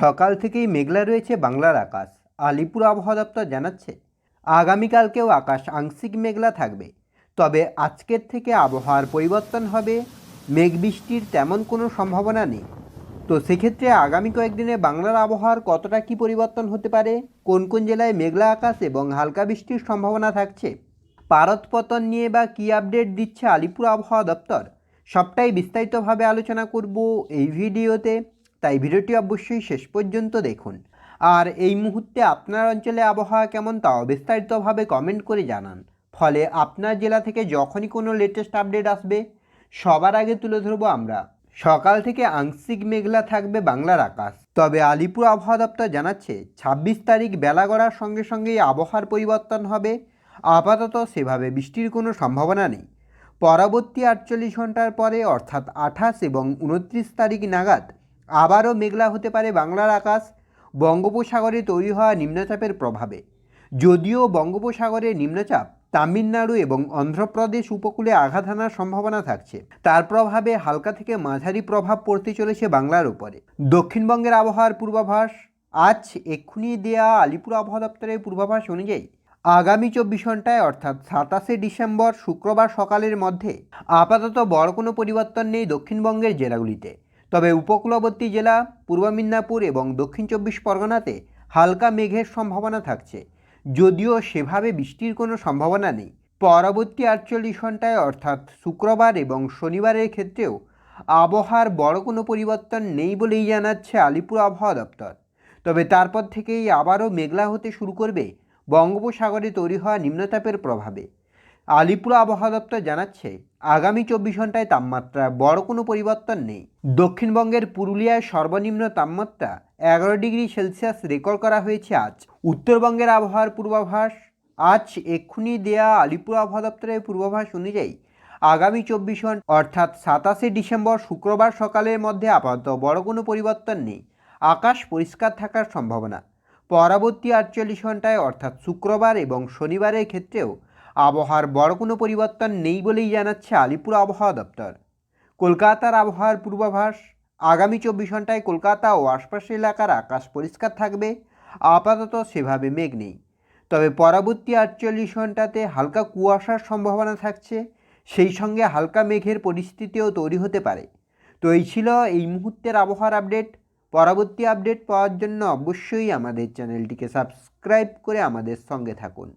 সকাল থেকেই মেঘলা রয়েছে বাংলার আকাশ। আলিপুর আবহাওয়া দপ্তর জানাচ্ছে, আগামীকালকেও আকাশ আংশিক মেঘলা থাকবে। তবে আজকের থেকে আবহাওয়ার পরিবর্তন হবে। মেঘ বৃষ্টির তেমন কোনো সম্ভাবনা নেই। তো সেক্ষেত্রে আগামী কয়েকদিনে বাংলার আবহাওয়ার কতটা কি পরিবর্তন হতে পারে? কোন কোন জেলায় মেঘলা আকাশ এবং হালকা বৃষ্টির সম্ভাবনা থাকছে? পারদ পতন নিয়ে বা কী আপডেট দিচ্ছে আলিপুর আবহাওয়া দপ্তর? সবটাই বিস্তারিতভাবে আলোচনা করব এই ভিডিওতে। তাই ভিডিওটি অবশ্যই শেষ পর্যন্ত দেখুন। আর এই মুহূর্তে আপনার অঞ্চলে আবহাওয়া কেমন তাও বিস্তারিতভাবে কমেন্ট করে জানান। ফলে আপনার জেলা থেকে যখনই কোনো লেটেস্ট আপডেট আসবে, সবার আগে তুলে ধরবো আমরা। সকাল থেকে আংশিক মেঘলা থাকবে বাংলার আকাশ। তবে আলিপুর আবহাওয়া দপ্তর জানাচ্ছে, ছাব্বিশ তারিখ বেলা গড়ার সঙ্গে সঙ্গেই আবহাওয়ার পরিবর্তন হবে। আপাতত সেভাবে বৃষ্টির কোনো সম্ভাবনা নেই। পরবর্তী আটচল্লিশ ঘণ্টার পরে অর্থাৎ আঠাশ এবং উনত্রিশ তারিখ নাগাদ আবারও মেঘলা হতে পারে বাংলার আকাশ। বঙ্গোপসাগরে তৈরি হওয়া নিম্নচাপের প্রভাবে। যদিও বঙ্গোপসাগরে নিম্নচাপ তামিলনাড়ু এবং অন্ধ্রপ্রদেশ উপকূলে আঘাত হানার সম্ভাবনা থাকছে। তার প্রভাবে হালকা থেকে মাঝারি প্রভাব পড়তে চলেছে বাংলার উপরে। দক্ষিণবঙ্গের আবহাওয়ার পূর্বাভাস, আজ এক্ষুনি দেয়া আলিপুর আবহাওয়া দপ্তরের পূর্বাভাস অনুযায়ী আগামী চব্বিশ ঘন্টায় অর্থাৎ সাতাশে ডিসেম্বর শুক্রবার সকালের মধ্যে আপাতত বড় কোনো পরিবর্তন নেই দক্ষিণবঙ্গের জেলাগুলিতে। তবে উপকূলবর্তী জেলা, পূর্ব মিদনাপুর এবং দক্ষিণ চব্বিশ পরগনাতে হালকা মেঘের সম্ভাবনা থাকছে। যদিও সেভাবে বৃষ্টির কোনো সম্ভাবনা নেই। পরবর্তী আটচল্লিশ ঘন্টায় অর্থাৎ শুক্রবার এবং শনিবারের ক্ষেত্রেও আবহাওয়ার বড় কোনো পরিবর্তন নেই বলেই জানাচ্ছে আলিপুর আবহাওয়া দপ্তর। তবে তারপর থেকেই আবারও মেঘলা হতে শুরু করবে বঙ্গোপসাগরে তৈরি হওয়া নিম্নতাপের প্রভাবে। আলিপুর আবহাওয়া দপ্তর জানাচ্ছে, আগামী চব্বিশ ঘন্টায় তাপমাত্রা বড় কোনো পরিবর্তন নেই। দক্ষিণবঙ্গের পুরুলিয়ায় সর্বনিম্ন তাপমাত্রা এগারো ডিগ্রি সেলসিয়াস রেকর্ড করা হয়েছে আজ। উত্তরবঙ্গের আবহাওয়ার পূর্বাভাস, আজ এক্ষুনি দেয়া আলিপুর আবহাওয়া দপ্তরের পূর্বাভাস অনুযায়ী আগামী চব্বিশ ঘণ্টা অর্থাৎ সাতাশে ডিসেম্বর শুক্রবার সকালের মধ্যে আপাতত বড় কোনো পরিবর্তন নেই। আকাশ পরিষ্কার থাকার সম্ভাবনা। পরবর্তী আটচল্লিশ ঘন্টায়, অর্থাৎ শুক্রবার এবং শনিবারের ক্ষেত্রেও আবহাওয়ার বড় কোনো পরিবর্তন নেই বলেই জানাচ্ছে আলিপুর আবহাওয়া দপ্তর। কলকাতার আবহাওয়ার পূর্বাভাস, আগামী চব্বিশ ঘন্টায় কলকাতা ও আশপাশের এলাকার আকাশ পরিষ্কার থাকবে, আপাতত সেভাবে মেঘ নেই। তবে পরবর্তী আটচল্লিশ ঘন্টাতে হালকা কুয়াশার সম্ভাবনা থাকছে, সেই সঙ্গে হালকা মেঘের পরিস্থিতিও তৈরি হতে পারে। তো এই ছিল এই মুহূর্তের আবহাওয়ার আপডেট। পরবর্তী আপডেট পাওয়ার জন্য অবশ্যই আমাদের চ্যানেলটিকে সাবস্ক্রাইব করে আমাদের সঙ্গে থাকুন।